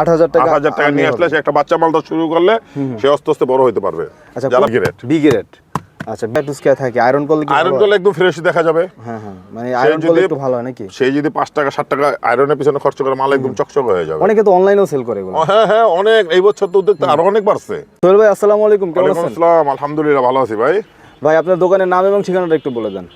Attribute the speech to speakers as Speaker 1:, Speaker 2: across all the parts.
Speaker 1: আট হাজার টাকা
Speaker 2: আট হাজার টাকা নিয়ে আসলে সে একটা বাচ্চা মালটা শুরু করলে সে আস্তে আস্তে বড় হতে পারবে।
Speaker 1: আচ্ছা আচ্ছা ব্যাটুস কে থাকে। আয়রন করলে
Speaker 2: আয়রন করলে একদম ফ্রেশ দেখা যাবে।
Speaker 1: হ্যাঁ হ্যাঁ। মানে আয়রন করলে একটু ভালো হয় নাকি?
Speaker 2: সেই যদি পাঁচ টাকা সাত টাকা আয়রনের পিছনে খরচ করে মাল একদম চকচক হয়ে যাবে।
Speaker 1: অনেকে তো অনলাইনেও সেল করে এগুলো।
Speaker 2: হ্যাঁ হ্যাঁ অনেক। এই বছর তো উদ্যোক্তা আরও অনেক বাড়ছে।
Speaker 1: সোহেল ভাই আসসালামু আলাইকুম। কেমন আছেন?
Speaker 2: আসসালাম। আলহামদুলিল্লাহ ভালো আছি ভাই।
Speaker 1: ভাই আপনার দোকানের নাম এবং ঠিকানাটা একটু বলে দেন।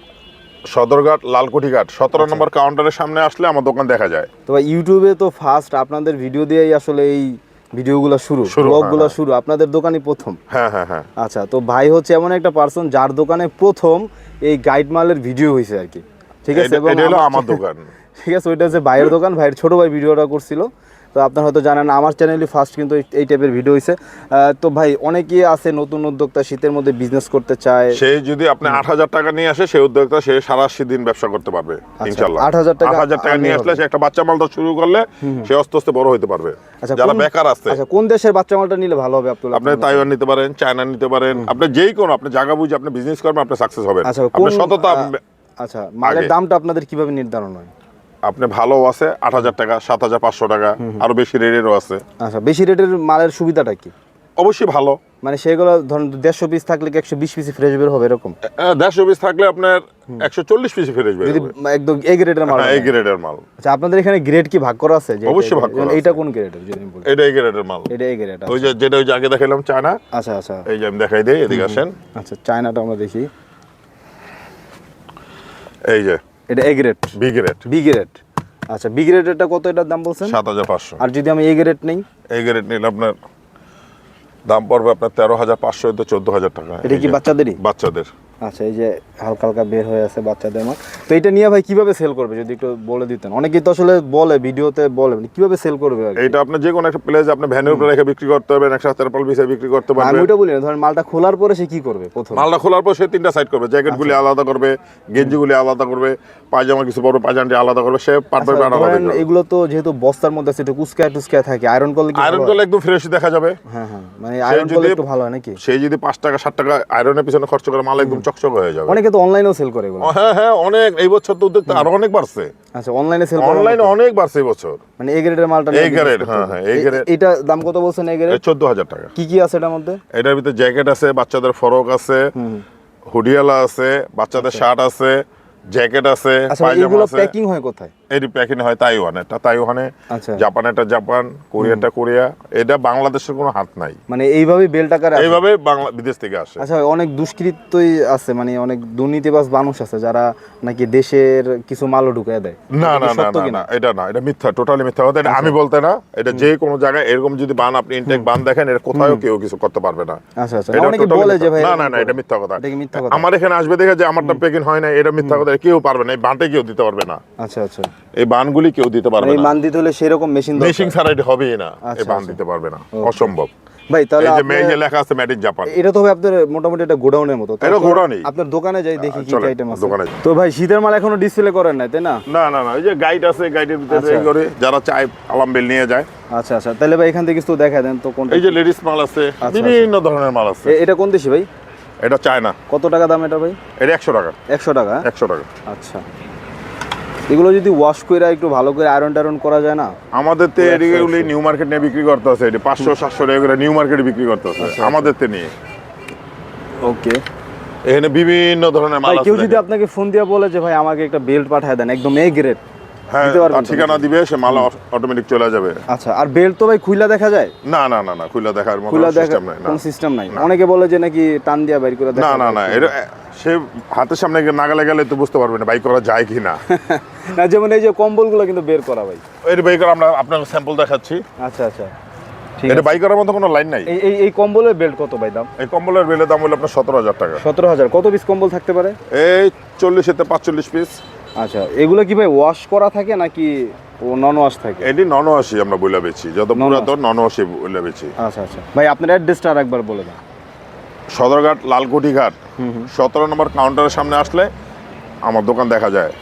Speaker 2: সদরঘাট লালকুঠি ঘাট সতেরো
Speaker 1: আচ্ছা।
Speaker 2: নম্বর কাউন্টারের সামনে আসলে আমার দোকান দেখা যায়।
Speaker 1: তো ইউটিউবে তো ফার্স্ট আপনাদের ভিডিও দিয়েই আসলে এই ভিডিওগুলো শুরু ব্লগগুলো
Speaker 2: হ্যাঁ,
Speaker 1: শুরু। আপনাদের দোকানই প্রথম?
Speaker 2: হ্যাঁ হ্যাঁ হ্যাঁ।
Speaker 1: আচ্ছা তো ভাই হচ্ছে এমন একটা পার্সন যার দোকানে প্রথম এই গাইড মালের ভিডিও হয়েছে আর কি। ঠিক আছে? এবং আমার
Speaker 2: দোকান।
Speaker 1: ঠিক আছে ওইটা হচ্ছে ভাইয়ের দোকান। ভাইয়ের ছোট ভাই ভিডিওটা করছিল। তো আপনার হয়তো জানেন আমার চ্যানেলই ফার্স্ট কিন্তু এই- টাইপের ভিডিও হয়েছে তো ভাই অনেকেই আছে নতুন উদ্যোক্তা শীতের মধ্যে বিজনেস করতে চায়।
Speaker 2: সে যদি আপনি আট হাজার টাকা নিয়ে আসে সেই উদ্যোক্তা সে সারা দিন ব্যবসা করতে পারবে ইনশাল্লাহ
Speaker 1: 8,000 টাকা
Speaker 2: আট হাজার টাকা নিয়ে আসলে সে একটা বাচ্চা মালটা শুরু করলে সে আস্তে আস্তে বড় হতে পারবে।
Speaker 1: আচ্ছা
Speaker 2: যারা বেকার আছে।
Speaker 1: আচ্ছা কোন দেশের বাচ্চা মালটা নিলে ভালো হবে আব্দুল?
Speaker 2: আপনি তাইওয়ান নিতে পারেন চায়না নিতে পারেন আপনি যেই কোনো আপনি জায়গা বুঝে আপনি বিজনেস করবেন আপনি সাকসেস হবেন।
Speaker 1: আচ্ছা
Speaker 2: সততা
Speaker 1: আচ্ছা মালের দামটা আপনাদের কীভাবে নির্ধারণ হয়?
Speaker 2: আপনি ভালো আছে আট হাজার টাকা সাত হাজার পাঁচশো টাকা আরও বেশি রেটেরও আছে।
Speaker 1: আচ্ছা বেশি রেটের মালের সুবিধাটা কি?
Speaker 2: অবশ্যই ভালো।
Speaker 1: মানে সেগুলো ধরুন দেড়শো পিস থাকলে কি একশো বিশ পিস ফ্রেশ বের হবে এরকম?
Speaker 2: দেড়শো পিস থাকলে আপনার একশো চল্লিশ পিস ফিরে আসবে
Speaker 1: যদি একদম এ গ্রেডের মাল
Speaker 2: হ্যাঁ এই গ্রেডের মাল।
Speaker 1: আচ্ছা আপনাদের এখানে গ্রেড কি ভাগ করা আছে? যে
Speaker 2: অবশ্যই
Speaker 1: এটা-
Speaker 2: ভাগ করা
Speaker 1: এইটা
Speaker 2: আছে।
Speaker 1: কোন গ্রেডের যদি আমি বলি।
Speaker 2: এটা এই গ্রেডের মাল।
Speaker 1: এটা এ গ্রেড
Speaker 2: ওই যে যেটা ওই যে আগে দেখাইলাম চায়না।
Speaker 1: আচ্ছা আচ্ছা।
Speaker 2: এই যে আমি দেখাই দিই এদিকে আসেন।
Speaker 1: আচ্ছা চায়নাটা আমরা দেখি।
Speaker 2: এই যে
Speaker 1: এটা A grade
Speaker 2: B grade
Speaker 1: B grade আচ্ছা বি গ্রেডেরটা কত এটার দাম বলছেন?
Speaker 2: সাত হাজার পাঁচশো।
Speaker 1: আর যদি আমি এ গ্রেড নেই?
Speaker 2: এ গ্রেড নিলে আপনার দাম পড়বে আপনার তেরো হাজার পাঁচশো চোদ্দ হাজার টাকা।
Speaker 1: এটা কি বাচ্চাদেরই?
Speaker 2: বাচ্চাদের।
Speaker 1: আচ্ছা এই যে হালকা হালকা বের হয়ে আছে বাচ্চাদের মাল তো এটা নিয়ে ভাই কীভাবে সেল করবে যদি একটু বলে দিতেন? অনেকেই তো আসলে বলে ভিডিওতে বলে মানে কীভাবে সেল করবে?
Speaker 2: এইটা আপনি যে কোনো একটা প্লেস আপনি ভ্যানের উপরে রেখে বিক্রি করতে পারবেন একশো তেরপাল বিষয়ে বিক্রি করতে পারবেন আমি
Speaker 1: ওইটা বলি না ধরেন মালটা খোলার পরে সে কি করবে প্রথম?
Speaker 2: মালটা খোলার পর সে তিনটা সাইড করবে জ্যাকেটগুলি
Speaker 1: আচ্ছা।
Speaker 2: আলাদা করবে গেঞ্জিগুলি আলাদা করবে পায়জামা কিছু পরবে পায়জামাটি আলাদা করবে সে পার্ট বাই
Speaker 1: আচ্ছা,
Speaker 2: আলাদা
Speaker 1: এগুলো তো যেহেতু বস্তার মধ্যে আছে একটু কুচকায় টুচকায় থাকে আয়রন করলে কি
Speaker 2: আয়রন করলে একদম ফ্রেশ দেখা যাবে।
Speaker 1: হ্যাঁ হ্যাঁ মানে আয়রন করলে একটু ভালো হয় নাকি?
Speaker 2: সে যদি পাঁচ টাকা সাত টাকা আয়রনের পিছনে খরচ করে মাল একদম চকচক হয়ে যাবে।
Speaker 1: অনেকে তো অনলাইনেও সেল করে এগুলো।
Speaker 2: হ্যাঁ হ্যাঁ অনেক এই বছর তো আরও অনেক বাড়ছে।
Speaker 1: আচ্ছা অনলাইনে সেল
Speaker 2: অনলাইনে অনেক বাড়ছে এই বছর।
Speaker 1: মানে এ গ্রেডের মালটা
Speaker 2: A গ্রেড হ্যাঁ, হ্যাঁ, এই গ্রেড
Speaker 1: এটা দাম কত বলছেন এ গ্রেড
Speaker 2: চোদ্দ হাজার টাকা।
Speaker 1: কি কি আছে এটার মধ্যে?
Speaker 2: এটার ভিতরে জ্যাকেট আছে বাচ্চাদের ফরক আছে হুডিয়ালা আছে বাচ্চাদের শার্ট আছে জ্যাকেট আছে
Speaker 1: আচ্ছা
Speaker 2: পায়জামা আছে।
Speaker 1: প্যাকিং হয় কোথায়?
Speaker 2: প্যাকিং হয় তাইওয়ানে।
Speaker 1: আচ্ছা।
Speaker 2: জাপানেরটা জাপান কোরিয়াটা কোরিয়া। এটা বাংলাদেশের কোনো হাত নাই।
Speaker 1: মানে আকারে
Speaker 2: এইভাবে বাংলা বিদেশ থেকে আসে।
Speaker 1: আচ্ছা অনেক দুষ্কৃতই আছে মানে অনেক দুর্নীতিবাজ মানুষ আছে যারা নাকি দেশের কিছু মালও ঢুকিয়ে দেয়।
Speaker 2: না না না না এটা না এটা মিথ্যা টোটালি মিথ্যা কথা। এটা আমি বলতে না এটা যে কোনো জায়গায় এরকম যদি বান আপনি ইনটেক বান দেখেন এটা কোথাও কেউ কিছু করতে পারবে না।
Speaker 1: আচ্ছা আচ্ছা। অনেকে বলে যে ভাই
Speaker 2: না না না এটা মিথ্যা কথা।
Speaker 1: এটা মিথ্যা কথা?
Speaker 2: আমার এখানে আসবে দেখে যে আমারটা প্যাকিং হয় না এটা মিথ্যা কথা। কেউ পারবে না এই বানটা কেউ দিতে পারবে না।
Speaker 1: আচ্ছা আচ্ছা।
Speaker 2: এই বানগুলি কেউ দিতে পারবে
Speaker 1: মানে এই
Speaker 2: না।
Speaker 1: মান দিতে হলে সেরকম মেশিন
Speaker 2: মেশিং ছাড়া এটা হবেই না এই
Speaker 1: আচ্ছা,
Speaker 2: বান
Speaker 1: আচ্ছা।
Speaker 2: দিতে পারবে না। অসম্ভব।
Speaker 1: ভাই তাহলে
Speaker 2: এই যে মেয়ে যে লেখা আছে মেড ইন জাপান
Speaker 1: এটা তো ভাই আপনার মোটামুটি একটা গোডাউনের মতো।
Speaker 2: এটা গোডাউনই।
Speaker 1: আপনার দোকানে যাই দেখি কি আইটেম আছে।
Speaker 2: দোকানে
Speaker 1: তো ভাই শীতের মাল এখনও ডিসপ্লে করেন নাই তাই না?
Speaker 2: না না না এই যে গাইড আছে গাইডের ভিতরে
Speaker 1: আচ্ছা।
Speaker 2: এই করে যারা চায় আলাম বেল নিয়ে যায়।
Speaker 1: আচ্ছা আচ্ছা তাহলে ভাই এখান থেকে কিছু দেখা দেন তো কোনটা
Speaker 2: এই যে লেডিস মাল আছে। বিভিন্ন ধরনের মাল আছে।
Speaker 1: এটা কোন দেশি ভাই?
Speaker 2: এটা চায় না
Speaker 1: কত টাকা দাম এটা ভাই?
Speaker 2: এটা একশো টাকা।
Speaker 1: একশো টাকা?
Speaker 2: একশো টাকা।
Speaker 1: আচ্ছা। এগুলো যদি ওয়াশ করে একটু ভালো করে আয়রন টায়রন করা যায় না?
Speaker 2: আমাদের তো
Speaker 1: একশো।
Speaker 2: নিউ মার্কেট নিয়ে বিক্রি করতে আছে এটি পাঁচশো সাতশো টাকা করে নিউ মার্কেটে বিক্রি করতে আছে
Speaker 1: আচ্ছা,
Speaker 2: আমাদের তো নিয়ে।
Speaker 1: ওকে।
Speaker 2: এখানে বিভিন্ন ধরনের মাল
Speaker 1: কেউ যদি আপনাকে ফোন দিয়ে বলে যে ভাই আমাকে একটা বেল্ট পাঠায় দেন একদম এ গ্রেড
Speaker 2: হ্যাঁ ঠিকানা দিবে সে মাল অটোমেটিক চলে যাবে।
Speaker 1: আচ্ছা আর বেল্ট তো ভাই খুইলা দেখা যায়?
Speaker 2: না না না না খুলে দেখার মতো
Speaker 1: খুইলা
Speaker 2: সিস্টেম নাই না।
Speaker 1: সিস্টেম নাই। অনেকে বলে যে নাকি টান দিয়া বাইর করে
Speaker 2: না না না এটা সে হাতের সামনে নাগালে গেলে তো বুঝতে পারবে না বাইক করা যায় কি না।
Speaker 1: না যেমন এই যে কম্বলগুলো কিন্তু বের করা ভাই।
Speaker 2: এর বাইকের আমরা আপনার স্যাম্পল দেখাচ্ছি।
Speaker 1: আচ্ছা আচ্ছা। ঠিক
Speaker 2: এটা বাইক করার মতো কোনো লাইন নাই।
Speaker 1: এই এই কম্বলের বেল্ট কত ভাই দাম?
Speaker 2: এই কম্বলের বেলের দাম হলো আপনার সতেরো হাজার টাকা।
Speaker 1: সতেরো হাজার। কত পিস কম্বল থাকতে পারে?
Speaker 2: এই চল্লিশেতে পাঁচচল্লিশ পিস
Speaker 1: আচ্ছা এগুলো কি ভাই ওয়াশ করা থাকে নাকি ও নন ওয়াশ থাকে?
Speaker 2: এটি নন আশি আমরা বলে বেছি যত। পুরাতন নন আশি বলে বেছি
Speaker 1: আচ্ছা আচ্ছা। ভাই আপনার অ্যাড্রেসটা আর একবার বলে দেন।
Speaker 2: সদরঘাট লালকুঠি ঘাট সতেরো নম্বর কাউন্টারের সামনে আসলে আমার দোকান দেখা যায়।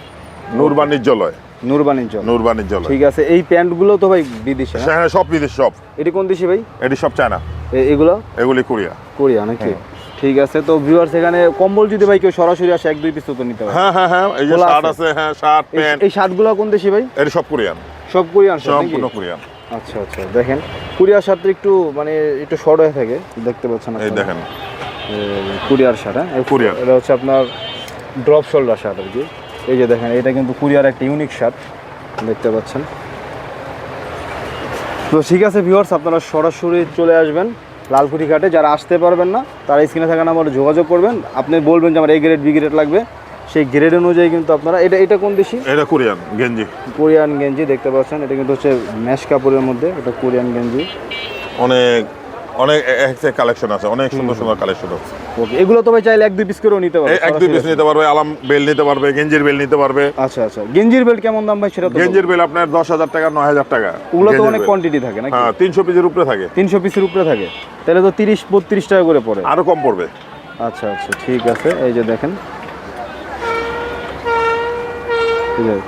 Speaker 2: নূর বাণিজ্যালয়
Speaker 1: নূর বাণিজ্য
Speaker 2: নূর বাণিজ্যালয়
Speaker 1: ঠিক আছে এই প্যান্টগুলো তো ভাই বিদেশে হ্যাঁ?
Speaker 2: সব বিদেশ সব।
Speaker 1: এটি কোন দেশি ভাই?
Speaker 2: এটি সব চায়না।
Speaker 1: এ- এগুলো?
Speaker 2: এগুলি কোরিয়া।
Speaker 1: কোরিয়া নাকি?
Speaker 2: হ্যাঁ।
Speaker 1: ঠিক আছে তো ভিউয়ার্স এখানে কম্বল যদি ভাই কেউ সরাসরি আসে এক দুই পিস তো নিতে পারে।
Speaker 2: হ্যাঁ হ্যাঁ হ্যাঁ এই যে শার্ট
Speaker 1: আছে?
Speaker 2: হ্যাঁ শার্ট প্যান্ট
Speaker 1: এই শার্টগুলো কোন দেশি ভাই?
Speaker 2: এটি সব কোরিয়ান।
Speaker 1: সব কোরিয়ান?
Speaker 2: সম্পূর্ণ কোরিয়ান।
Speaker 1: আচ্ছা আচ্ছা দেখেন। কুরিয়ার শার্টটা একটু মানে একটু শর্ট হয়ে থাকে দেখতে পাচ্ছেন
Speaker 2: এই দেখেন।
Speaker 1: কুরিয়ার শার্ট হ্যাঁ
Speaker 2: কুরিয়ার।
Speaker 1: এটা হচ্ছে আপনার ড্রপ শোল্ডার শার্ট আর কি। এই যে দেখেন এটা কিন্তু কুরিয়ার একটা ইউনিক শার্ট দেখতে পাচ্ছেন। তো ঠিক আছে ভিউয়ার্স আপনারা সরাসরি চলে আসবেন লালকুঠি ঘাটে। যারা আসতে পারবেন না তারা স্ক্রিনে থাকা নাম্বারে যোগাযোগ করবেন। আপনি বলবেন যে আমার এই গ্রেড বি গ্রেড লাগবে। সেই গ্রেড অনুযায়ী কিন্তু আপনারা এটা এটা কোন দেশি?
Speaker 2: এটা কোরিয়ান গেঞ্জি।
Speaker 1: কোরিয়ান গেঞ্জি দেখতে পাচ্ছেন। এটা কিন্তু হচ্ছে ম্যাশ কাপড়ের মধ্যে এটা কোরিয়ান গেঞ্জি।
Speaker 2: অনেক অনেক কালেকশন আছে অনেক সুন্দর সুন্দর কালেকশন আছে।
Speaker 1: ওকে এগুলো তো ভাই চাইলে এক দুই পিস করেও নিতে পারবে
Speaker 2: এক দুই পিস নিতে পারবে আলাম বেল নিতে পারবে গেঞ্জির বেল নিতে পারবে।
Speaker 1: আচ্ছা আচ্ছা। গেঞ্জির বেল্ট কেমন দাম ভাই সেটা তো
Speaker 2: গেঞ্জির বেল। আপনার দশ হাজার টাকা নয় হাজার টাকা।
Speaker 1: ওগুলো তো অনেক কোয়ান্টিটি থাকে নাকি?
Speaker 2: হ্যাঁ তিনশো পিসের উপরে থাকে।
Speaker 1: তিনশো পিসের উপরে থাকে। তাহলে তো তিরিশ বত্রিশ টাকা করে পড়ে।
Speaker 2: আরও কম পড়বে।
Speaker 1: আচ্ছা আচ্ছা ঠিক আছে। এই যে দেখেন।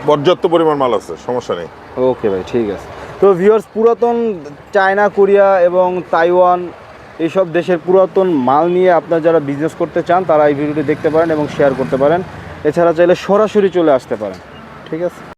Speaker 2: পর্যাপ্ত পরিমাণ মাল আছে সমস্যা নেই।
Speaker 1: ওকে ভাই ঠিক আছে। তো ভিউয়ার্স পুরাতন চায়না, কোরিয়া এবং তাইওয়ান এইসব দেশের পুরাতন মাল নিয়ে আপনার যারা বিজনেস করতে চান, তারা এই ভিডিওটি দেখতে পারেন এবং শেয়ার করতে পারেন। এছাড়া চাইলে সরাসরি চলে আসতে পারেন। ঠিক আছে?